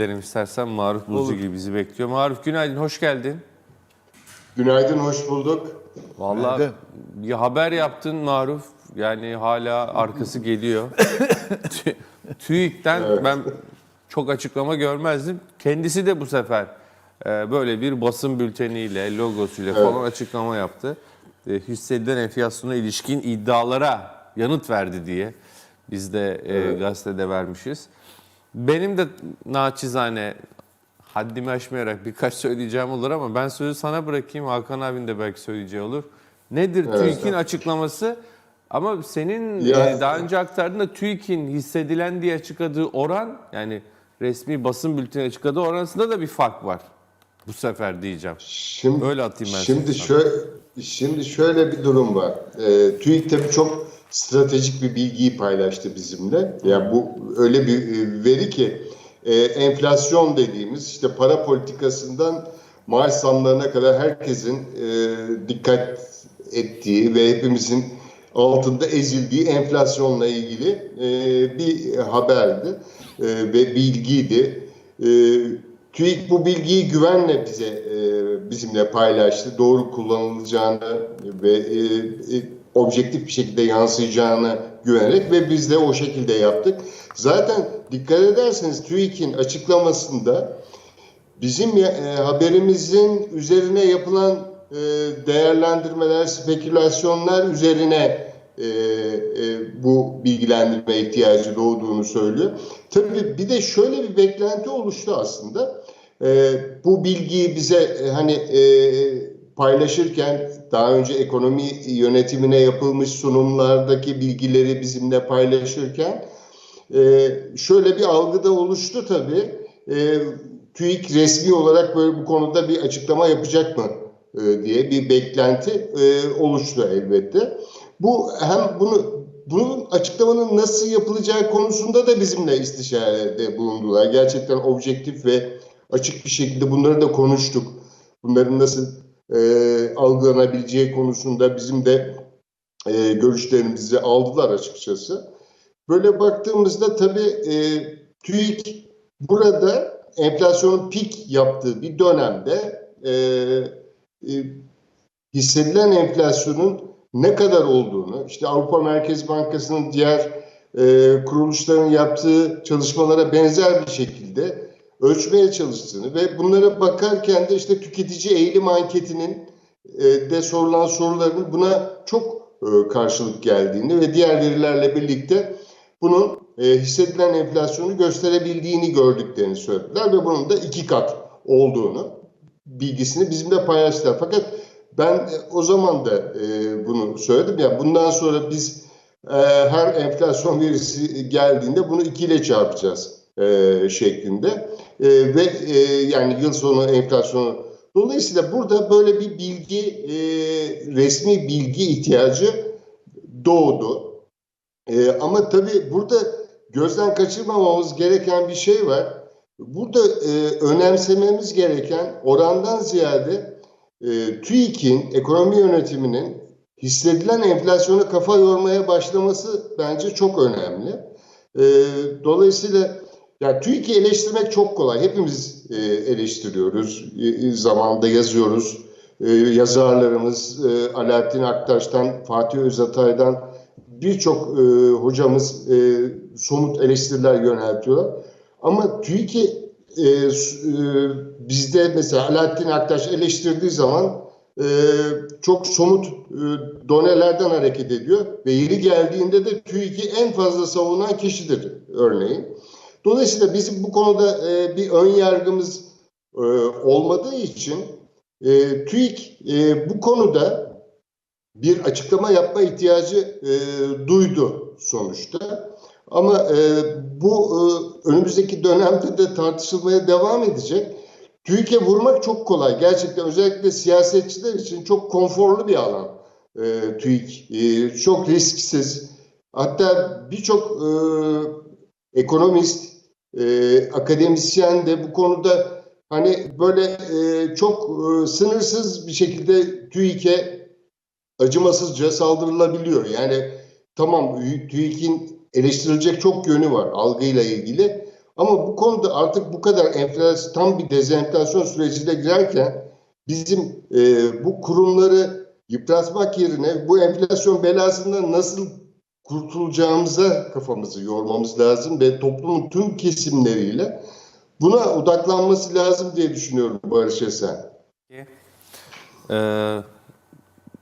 gidelim istersen. Maruf Buzlugi bizi bekliyor. Maruf günaydın, hoş geldin. Günaydın, hoş bulduk. Vallahi bir haber yaptın Maruf. Yani hala arkası geliyor. Tü- TÜİK'ten ben çok açıklama görmezdim. Kendisi de bu sefer e, böyle bir basın bülteniyle, logosuyla falan açıklama yaptı. E, hissedilen enflasyona ilişkin iddialara yanıt verdi diye biz de e, gazetede vermişiz. Benim de naçizane haddimi aşmayarak birkaç söyleyeceğim olur ama ben sözü sana bırakayım. Hakan abin de belki söyleyeceği olur. Nedir TÜİK'in açıklaması? Ama senin e, daha önce aktardığın da TÜİK'in hissedilen diye açıkladığı oran yani resmi basın bülteni açıkladığı oran arasında da bir fark var. Bu sefer diyeceğim. Şimdi, Öyle atayım ben Şimdi şöyle, şimdi şöyle bir durum var. Ee, TÜİK tabii çok stratejik bir bilgiyi paylaştı bizimle. Yani bu öyle bir e, veri ki e, enflasyon dediğimiz işte para politikasından maaş zamlarına kadar herkesin e, dikkat ettiği ve hepimizin altında ezildiği enflasyonla ilgili e, bir haberdi e, ve bilgiydi. E, TÜİK bu bilgiyi güvenle bize e, bizimle paylaştı. Doğru kullanılacağını ve e, e, objektif bir şekilde yansıyacağını güvenerek ve biz de o şekilde yaptık. Zaten dikkat ederseniz TÜİK'in açıklamasında bizim e, haberimizin üzerine yapılan e, değerlendirmeler, spekülasyonlar üzerine e, e, bu bilgilendirme ihtiyacı doğduğunu söylüyor. Tabii bir de şöyle bir beklenti oluştu aslında. E, bu bilgiyi bize hani e, paylaşırken daha önce ekonomi yönetimine yapılmış sunumlardaki bilgileri bizimle paylaşırken e, şöyle bir algı da oluştu tabii. E, TÜİK resmi olarak böyle bu konuda bir açıklama yapacak mı e, diye bir beklenti e, oluştu elbette. Bu hem bunu bunun açıklamanın nasıl yapılacağı konusunda da bizimle istişarede bulundular. Gerçekten objektif ve açık bir şekilde bunları da konuştuk. Bunların nasıl e, algılanabileceği konusunda bizim de e, görüşlerimizi aldılar açıkçası. Böyle baktığımızda tabii e, TÜİK burada enflasyonun pik yaptığı bir dönemde e, e, hissedilen enflasyonun ne kadar olduğunu, işte Avrupa Merkez Bankası'nın diğer e, kuruluşların yaptığı çalışmalara benzer bir şekilde ölçmeye çalıştığını ve bunlara bakarken de işte tüketici eğilim anketinin e, de sorulan soruların buna çok e, karşılık geldiğini ve diğer verilerle birlikte bunun e, hissedilen enflasyonu gösterebildiğini gördüklerini söylediler ve bunun da iki kat olduğunu bilgisini bizimle paylaştılar. Fakat ben o zaman da bunu söyledim. Yani bundan sonra biz her enflasyon verisi geldiğinde bunu ikiyle çarpacağız e, şeklinde. E, ve e, yani yıl sonu enflasyonu Dolayısıyla burada böyle bir bilgi, e, resmi bilgi ihtiyacı doğdu. E, ama tabii burada gözden kaçırmamamız gereken bir şey var. Burada e, önemsememiz gereken orandan ziyade e, TÜİK'in, ekonomi yönetiminin hissedilen enflasyona kafa yormaya başlaması bence çok önemli. E, dolayısıyla ya TÜİK'i eleştirmek çok kolay. Hepimiz e, eleştiriyoruz. E, zamanında yazıyoruz. E, yazarlarımız e, Alaaddin Aktaş'tan, Fatih Özatay'dan birçok e, hocamız e, somut eleştiriler yöneltiyorlar. Ama TÜİK'i e, e, bizde mesela Alaaddin Aktaş eleştirdiği zaman e, çok somut e, donelerden hareket ediyor ve yeri geldiğinde de TÜİK'i en fazla savunan kişidir örneğin. Dolayısıyla bizim bu konuda e, bir ön yargımız e, olmadığı için e, TÜİK e, bu konuda bir açıklama yapma ihtiyacı e, duydu sonuçta. Ama e, bu e, önümüzdeki dönemde de tartışılmaya devam edecek. TÜİK'e vurmak çok kolay. Gerçekten özellikle siyasetçiler için çok konforlu bir alan e, TÜİK. E, çok risksiz. Hatta birçok e, ekonomist, e, akademisyen de bu konuda hani böyle e, çok e, sınırsız bir şekilde TÜİK'e acımasızca saldırılabiliyor. Yani tamam TÜİK'in eleştirilecek çok yönü var algıyla ilgili Ama bu konuda artık bu kadar enflasyon, tam bir dezenflasyon sürecine girerken bizim e, bu kurumları yıpratmak yerine bu enflasyon belasından nasıl kurtulacağımıza kafamızı yormamız lazım ve toplumun tüm kesimleriyle buna odaklanması lazım diye düşünüyorum Barış Esen. Ee,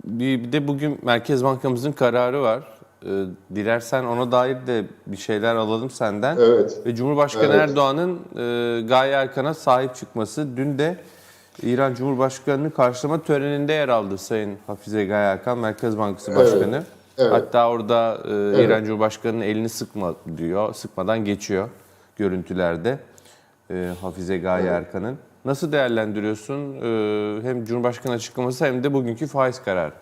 bir, de bugün Merkez Bankamızın kararı var. Ee, dilersen ona dair de bir şeyler alalım senden. Evet. Ve Cumhurbaşkanı Evet. Erdoğan'ın e, Gaye Erkan'a sahip çıkması. Dün de İran Cumhurbaşkanı'nın karşılama töreninde yer aldı Sayın Hafize Gaye Erkan, Merkez Bankası. Başkanı. Evet. Hatta orada e, İran Cumhurbaşkanı'nın elini sıkma diyor, sıkmadan geçiyor görüntülerde e, Hafize Gaye Erkan'ın. Nasıl değerlendiriyorsun e, hem Cumhurbaşkanı açıklaması hem de bugünkü faiz kararı?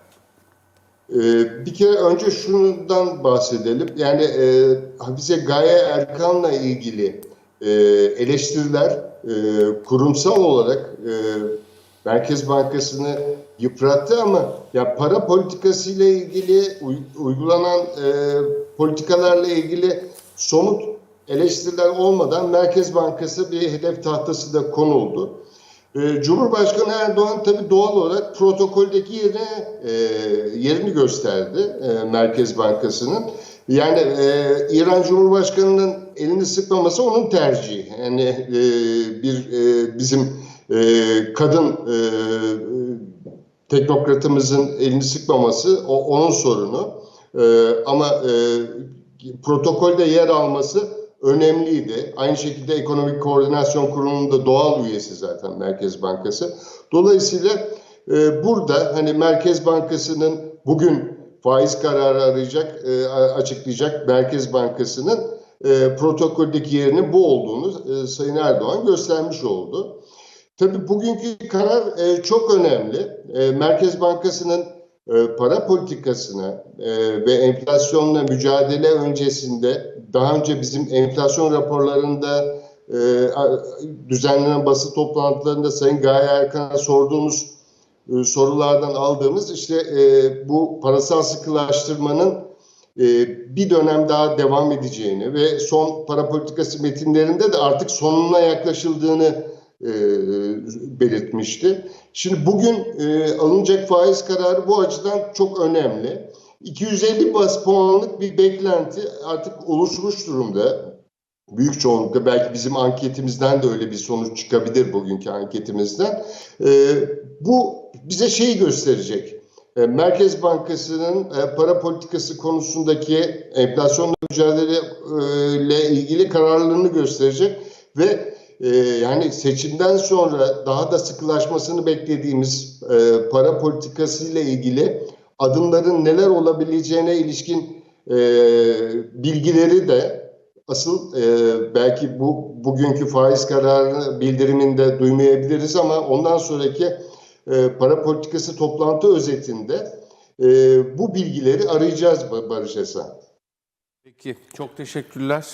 Ee, bir kere önce şundan bahsedelim. Yani e, Hafize Gaye Erkan'la ilgili e, eleştiriler e, kurumsal olarak e, Merkez Bankası'nı yıprattı ama ya para politikası ile ilgili uy- uygulanan e, politikalarla ilgili somut eleştiriler olmadan Merkez Bankası bir hedef tahtası da konuldu. Ee, Cumhurbaşkanı Erdoğan tabii doğal olarak protokoldeki yerine e, yerini gösterdi e, Merkez Bankası'nın. Yani e, İran Cumhurbaşkanı'nın elini sıkmaması onun tercihi. Yani e, bir e, bizim e, kadın e, teknokratımızın elini sıkmaması o onun sorunu. E, ama e, protokolde yer alması önemliydi. Aynı şekilde Ekonomik Koordinasyon Kurulu'nun da doğal üyesi zaten Merkez Bankası. Dolayısıyla e, burada hani Merkez Bankası'nın bugün faiz kararı arayacak, e, açıklayacak Merkez Bankası'nın e, protokoldeki yerinin bu olduğunu e, Sayın Erdoğan göstermiş oldu. Tabii bugünkü karar e, çok önemli. E, Merkez Bankası'nın e, para politikasına e, ve enflasyonla mücadele öncesinde daha önce bizim enflasyon raporlarında e, düzenlenen basın toplantılarında Sayın Gaye Erkan'a sorduğumuz e, sorulardan aldığımız işte e, bu parasal sıkılaştırmanın e, bir dönem daha devam edeceğini ve son para politikası metinlerinde de artık sonuna yaklaşıldığını e, belirtmişti. Şimdi bugün e, alınacak faiz kararı bu açıdan çok önemli. 250 bas puanlık bir beklenti artık oluşmuş durumda. Büyük çoğunlukla belki bizim anketimizden de öyle bir sonuç çıkabilir bugünkü anketimizden. E, bu bize şeyi gösterecek. E, Merkez Bankası'nın e, para politikası konusundaki enflasyonla mücadele e, ilgili kararlılığını gösterecek ve e, yani seçimden sonra daha da sıkılaşmasını beklediğimiz e, para politikası ile ilgili adımların neler olabileceğine ilişkin e, bilgileri de asıl e, belki bu bugünkü faiz kararı bildiriminde duymayabiliriz ama ondan sonraki e, para politikası toplantı özetinde e, bu bilgileri arayacağız Ba- Barış Esen. Peki çok teşekkürler.